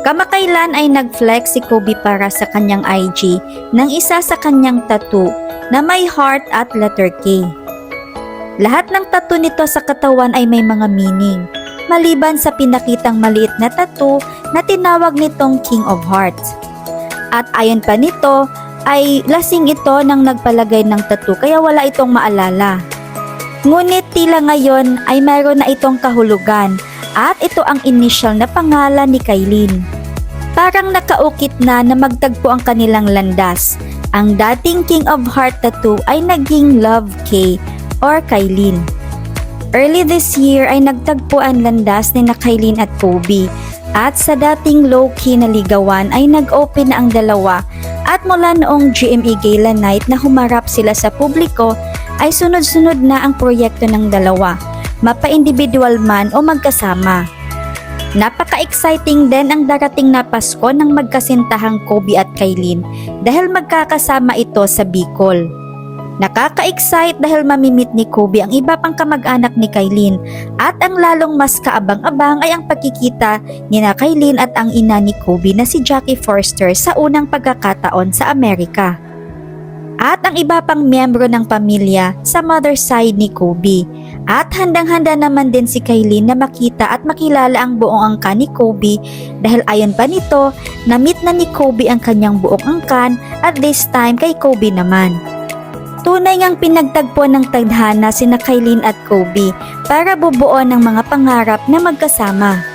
Kamakailan ay nag-flex si Kobe para sa kanyang IG ng isa sa kanyang tattoo na may heart at letter K. Lahat ng tattoo nito sa katawan ay may mga meaning, maliban sa pinakitang maliit na tattoo na tinawag nitong King of Hearts. At ayon pa nito, ay lasing ito nang nagpalagay ng tattoo kaya wala itong maalala. Ngunit tila ngayon ay mayroon na itong kahulugan at ito ang initial na pangalan ni Kailin. Parang nakaukit na na magtagpo ang kanilang landas. Ang dating King of Heart tattoo ay naging Love K or Kailin. Early this year ay nagtagpo ang landas ni na Kailin at Kobe at sa dating low-key na ligawan ay nag-open na ang dalawa at mula noong GME Gala Night na humarap sila sa publiko ay sunod-sunod na ang proyekto ng dalawa, mapa-individual man o magkasama. Napaka-exciting din ang darating na Pasko ng magkasintahang Kobe at Kailin dahil magkakasama ito sa Bicol. Nakaka-excite dahil mamimit ni Kobe ang iba pang kamag-anak ni Kailin at ang lalong mas kaabang-abang ay ang pagkikita ni na Kailin at ang ina ni Kobe na si Jackie Forster sa unang pagkakataon sa Amerika. At ang iba pang miyembro ng pamilya sa mother side ni Kobe. At handang-handa naman din si Kailin na makita at makilala ang buong angkan ni Kobe dahil ayon pa nito, na-meet na ni Kobe ang kanyang buong angkan at this time kay Kobe naman. Tunay ngang pinagtagpo ng tadhana sina Kailin at Kobe para bubuo ng mga pangarap na magkasama.